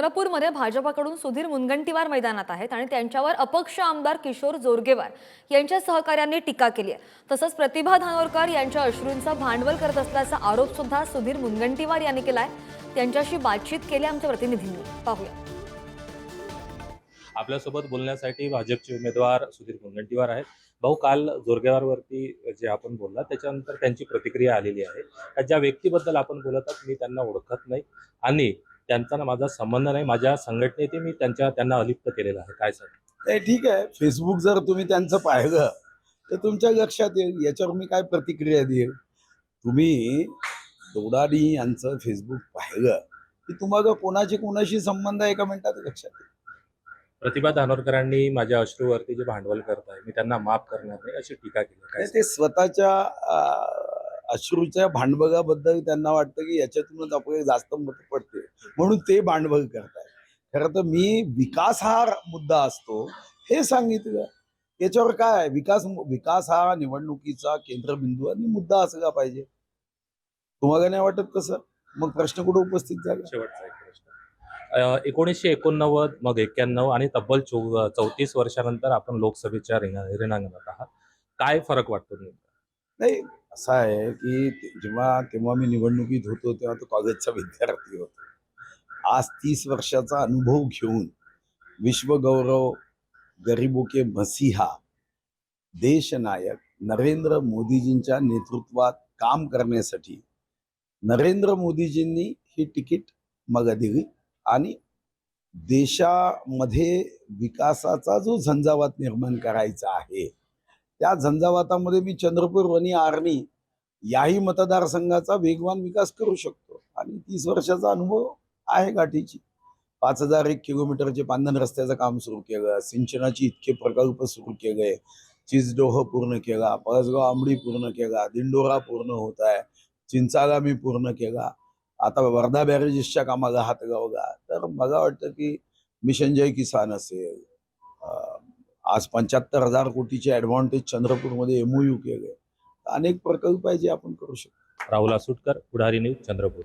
चंद्रपूरमध्ये भाजपाकडून सुधीर मुनगंटीवार मैदानात आहेत आणि त्यांच्यावर अपक्ष आमदार किशोर जोरगेवार यांच्या सहकार्यांनी टीका केली आहे. तसंच प्रतिभा धानोरकर यांच्या अश्रूंचं भांडवल करत असल्याचा आरोप सुद्धा सुधीर मुनगंटीवार यांनी केलाय त्यांच्याशी बातचीत केली आमच्या प्रतिनिधींनी. पाहूया. आपल्यासोबत बोलण्यासाठी भाजपचे उमेदवार सुधीर मुनगंटीवार आहेत. भाऊ काल जोरगेवारवरती जे आपण बोलला त्याच्यानंतर त्यांची प्रतिक्रिया आलेली आहे. ज्या व्यक्तीबद्दल आपण बोलत आहात मी त्यांना ओळखत नाही. आणि त्यांचा ना माझा संबंध नाही माझ्या संघटनेत मी त्यांच्या त्यांना अलिप्त केलेलं आहे. काय सांग नाही ठीक आहे. फेसबुक जर तुम्ही त्यांचं पाहिलं तर तुमच्या लक्षात येईल. याच्यावर मी काय प्रतिक्रिया देईल? तुम्ही दोडाडी यांचं फेसबुक पाहिलं की तुम्हाला कोणाचे कोणाशी संबंध आहे एका मिनिटात लक्षात येईल. प्रतिभा धानोरकरांनी माझ्या अश्रूवरती जे भांडवल करत आहे मी त्यांना माफ करणार नाही अशी टीका केली. ते स्वतःच्या अश्रूच्या भांडवगाबद्दल त्यांना वाटतं की याच्यातूनच आपल्याला जास्त मत पडते म्हणून ते भांडवल करताय खरं तर मी विकास हा मुद्दा असतो हे सांगितलं. याच्यावर काय विकास विकास हा निवडणुकीचा केंद्रबिंदू आणि मुद्दा असला पाहिजे. तुम्हाला नाही वाटत कसं मग प्रश्न कुठे उपस्थित झाला? शेवटचा एक प्रश्न. एकोणीसशे एकोणनव्वद मग एक्क्याण्णव आणि तब्बल चौतीस वर्षानंतर आपण लोकसभेच्या रिंगा रिंगणात आहात. काय फरक वाटतो नेमका? नाही असं आहे की जेव्हा तेव्हा मी निवडणुकीत होतो तेव्हा तो कॉलेजचा विद्यार्थी होतो. आज तीस वर्षाचा अनुभव घेऊन विश्वगौरव गरीबो के मसीहा देशनायक नरेंद्र मोदीजींच्या नेतृत्वात काम करण्यासाठी नरेंद्र मोदीजींनी ही तिकीट मग दिली आणि देशामध्ये विकासाचा जो झंझावात निर्माण करायचा आहे त्या झंझावातामध्ये मी चंद्रपूर वनी आर्मी याही मतदारसंघाचा वेगवान विकास करू शकतो. आणि तीस वर्षाचा अनुभव आहे गाठीची पाच हजार एक किलोमीटरचे पांधन रस्त्याचं काम सुरू केलं सिंचनाचे इतके प्रकल्प सुरू केले चिजडोह पूर्ण केला पळसगाव आंबडी पूर्ण केला दिंडोरा पूर्ण होत आहे चिंचागा मी पूर्ण केला. आता वर्धा बॅरेजेसच्या कामाला हात लावला. तर मला वाटतं की मिशन जय किसान असेल आज पंच्याहत्तर हजार कोटीचे ऍडव्हान्टेज चंद्रपूरमध्ये एमओयू केले. अनेक प्रकल्प आहे जे आपण करू शकतो. राहुल आसुटकर पुढारी न्यूज चंद्रपूर.